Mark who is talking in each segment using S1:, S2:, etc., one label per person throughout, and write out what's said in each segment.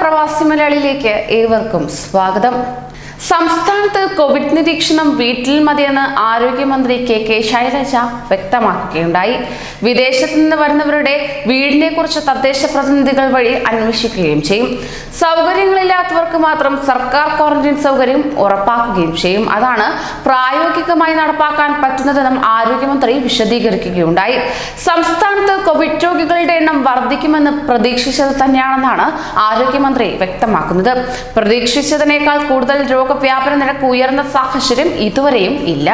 S1: പ്രവാസി മലയാളിയിലേക്ക് ഏവർക്കും സ്വാഗതം. സംസ്ഥാനത്ത് കോവിഡ് നിരീക്ഷണം വീട്ടിൽ മതിയെന്ന് ആരോഗ്യമന്ത്രി കെ കെ ശൈലജ വ്യക്തമാക്കുകയുണ്ടായി. വിദേശത്ത് നിന്ന് വരുന്നവരുടെ വീടിനെ കുറിച്ച് തദ്ദേശ പ്രതിനിധികൾ വഴി അന്വേഷിക്കുകയും ചെയ്യും. സൗകര്യങ്ങളില്ലാത്തവർക്ക് മാത്രം സർക്കാർ ക്വാറന്റൈൻ സൗകര്യം ഉറപ്പാക്കുകയും ചെയ്യും. അതാണ് പ്രായോഗികമായി നടപ്പാക്കാൻ പറ്റുന്നതെന്നും ആരോഗ്യമന്ത്രി വിശദീകരിക്കുകയുണ്ടായി. സംസ്ഥാനത്ത് കോവിഡ് രോഗികളുടെ എണ്ണം വർദ്ധിക്കുമെന്ന് പ്രതീക്ഷിച്ചത് തന്നെയാണെന്നാണ് ആരോഗ്യമന്ത്രി വ്യക്തമാക്കുന്നത്. പ്രതീക്ഷിച്ചതിനേക്കാൾ കൂടുതൽ രോഗവ്യാപന നിരക്ക് ഉയർന്ന സാഹചര്യം ഇതുവരെയും ഇല്ല.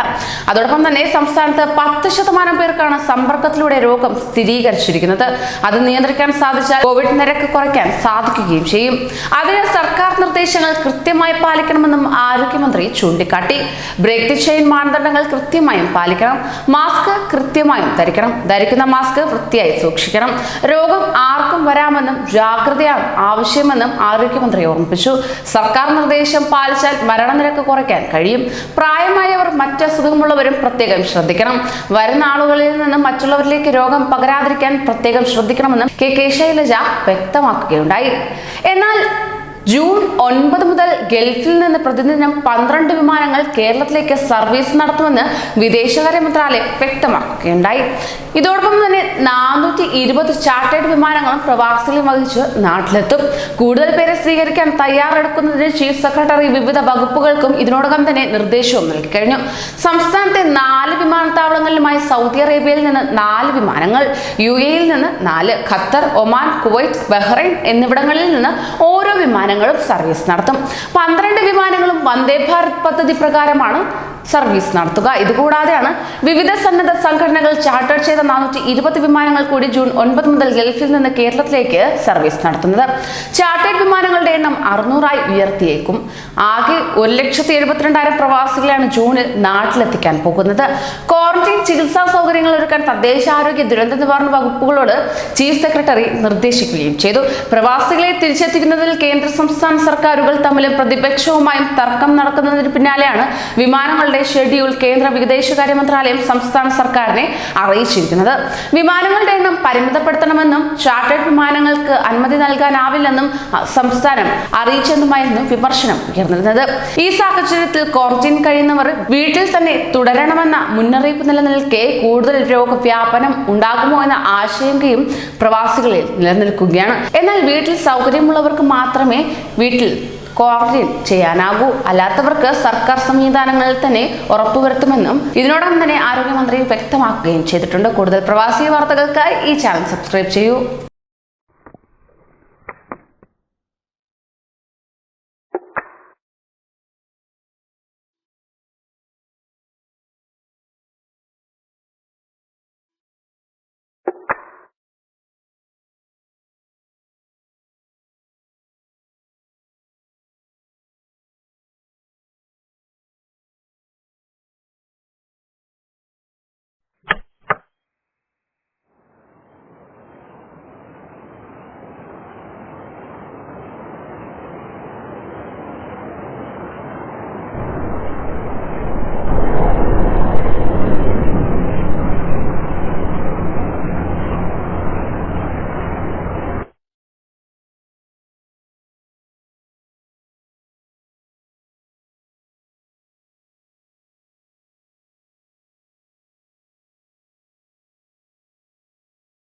S1: അതോടൊപ്പം തന്നെ സംസ്ഥാനത്ത് പത്ത് ശതമാനം പേർക്കാണ് സമ്പർക്കത്തിലൂടെ രോഗം സ്ഥിരീകരിച്ചിരിക്കുന്നത്. അത് നിയന്ത്രിക്കാൻ സാധിച്ചാൽ കോവിഡ് നിരക്ക് കുറയ്ക്കാൻ സാധിക്കുകയും ചെയ്യും. അതിന് സർക്കാർ നിർദ്ദേശങ്ങൾ കൃത്യമായി പാലിക്കണമെന്നും ആരോഗ്യമന്ത്രി ചൂണ്ടിക്കാട്ടി. ബ്രേക്ക് ദി ചെയിൻ മാനദണ്ഡങ്ങൾ കൃത്യമായും പാലിക്കണം. മാസ്ക് കൃത്യമായും ധരിക്കണം. ധരിക്കുന്ന മാസ്ക് വൃത്തിയായി സൂക്ഷിക്കണം. രോഗം ആർക്കും വരാമെന്നും ജാഗ്രതയാണ് ആവശ്യമെന്നും ആരോഗ്യമന്ത്രി ഓർമ്മിപ്പിച്ചു. സർക്കാർ നിർദ്ദേശം പാലിച്ചാൽ മരണനിരക്ക് കുറയ്ക്കാൻ കഴിയും. പ്രായമായവർ മറ്റ് അസുഖമുള്ളവരും പ്രത്യേകം ശ്രദ്ധിക്കണം. വരുന്ന ആളുകളിൽ നിന്ന് മറ്റുള്ളവരിലേക്ക് രോഗം പകരാതിരിക്കാൻ പ്രത്യേകം ശ്രദ്ധിക്കണമെന്നും കെ കെ ശൈലജ വ്യക്തമാക്കുകയുണ്ടായി. എന്നാൽ ജൂൺ ഒൻപത് മുതൽ ഗൾഫിൽ നിന്ന് പ്രതിദിനം പന്ത്രണ്ട് വിമാനങ്ങൾ കേരളത്തിലേക്ക് സർവീസ് നടത്തുമെന്ന് വിദേശകാര്യ മന്ത്രാലയം വ്യക്തമാക്കുകയുണ്ടായി. ഇതോടൊപ്പം തന്നെ നാനൂറ്റി ഇരുപത് ചാർട്ടേഡ് വിമാനങ്ങളും പ്രവാസികളെ വഹിച്ച് നാട്ടിലെത്തും. കൂടുതൽ പേരെ സ്വീകരിക്കാൻ തയ്യാറെടുക്കുന്നതിന് ചീഫ് സെക്രട്ടറി വിവിധ വകുപ്പുകൾക്കും ഇതിനോടകം തന്നെ നിർദ്ദേശവും നൽകി കഴിഞ്ഞു. സംസ്ഥാനത്തെ നാല് വിമാനത്താവളങ്ങളിലുമായി സൗദി അറേബ്യയിൽ നിന്ന് നാല് വിമാനങ്ങൾ യു എയിൽ നിന്ന് നാല് ഖത്തർ ഒമാൻ കുവൈറ്റ് ബഹ്റൈൻ എന്നിവിടങ്ങളിൽ നിന്ന് ഓരോ വിമാനങ്ങളും സർവീസ് നടത്തും. പന്ത്രണ്ട് വിമാനങ്ങളും വന്ദേ ഭാരത് പദ്ധതി പ്രകാരമാണ് സർവീസ് നടത്തുക. ഇതുകൂടാതെയാണ് വിവിധ സന്നദ്ധ സംഘടനകൾ ചാർട്ടർ ചെയ്ത നാനൂറ്റി ഇരുപത് വിമാനങ്ങൾ കൂടി ജൂൺ ഒൻപത് മുതൽ ഗൾഫിൽ നിന്ന് കേരളത്തിലേക്ക് സർവീസ് നടത്തുന്നത്. ചാർട്ടേഡ് വിമാനങ്ങളുടെ എണ്ണം അറുന്നൂറായി ഉയർത്തിയേക്കും. ആകെ ഒരു ലക്ഷത്തി എഴുപത്തിരണ്ടായിരം പ്രവാസികളെയാണ് ജൂണിൽ നാട്ടിലെത്തിക്കാൻ പോകുന്നത്. ക്വാറന്റൈൻ ചികിത്സാ സൗകര്യങ്ങൾ ഒരുക്കാൻ തദ്ദേശ ആരോഗ്യ ദുരന്ത നിവാരണ വകുപ്പുകളോട് ചീഫ് സെക്രട്ടറി നിർദ്ദേശിക്കുകയും ചെയ്തു. പ്രവാസികളെ തിരിച്ചെത്തിക്കുന്നതിൽ കേന്ദ്ര സംസ്ഥാന സർക്കാരുകൾ തമ്മിൽ പ്രതിപക്ഷവുമായും തർക്കം നടക്കുന്നതിന് പിന്നാലെയാണ് വിമാനങ്ങളുടെ ഷെഡ്യൂൾ കേന്ദ്ര വിദേശകാര്യ മന്ത്രാലയം സംസ്ഥാന സർക്കാരിനെ അറിയിച്ചിരിക്കുന്നത്. വിമാനങ്ങളുടെ എണ്ണം പരിമിതപ്പെടുത്തണമെന്നും ചാർട്ടേഡ് വിമാനങ്ങൾക്ക് അനുമതി നൽകാനാവില്ലെന്നും സംസ്ഥാനം അറിയിച്ചെന്നുമായിരുന്നു വിമർശനം ഉയർന്നിരുന്നത്. ഈ സാഹചര്യത്തിൽ ക്വാറന്റൈൻ കഴിയുന്നവർ വീട്ടിൽ തന്നെ തുടരണമെന്ന മുന്നറിയിപ്പ് നിലനിൽക്കെ കൂടുതൽ രോഗവ്യാപനം ഉണ്ടാകുമോ എന്ന ആശങ്കയും പ്രവാസികളിൽ നിലനിൽക്കുകയാണ്. എന്നാൽ വീട്ടിൽ സൗകര്യമുള്ളവർക്ക് മാത്രമേ വീട്ടിൽ ക്വാറന്റൈൻ ചെയ്യാനാകൂ. അല്ലാത്തവർക്ക് സർക്കാർ സംവിധാനങ്ങളിൽ തന്നെ ഉറപ്പുവരുത്തുമെന്നും ഇതിനോടകം തന്നെ ആരോഗ്യമന്ത്രി വ്യക്തമാക്കുകയും ചെയ്തിട്ടുണ്ട്. കൂടുതൽ പ്രവാസി വാർത്തകൾക്കായി ഈ ചാനൽ സബ്സ്ക്രൈബ് ചെയ്യൂ.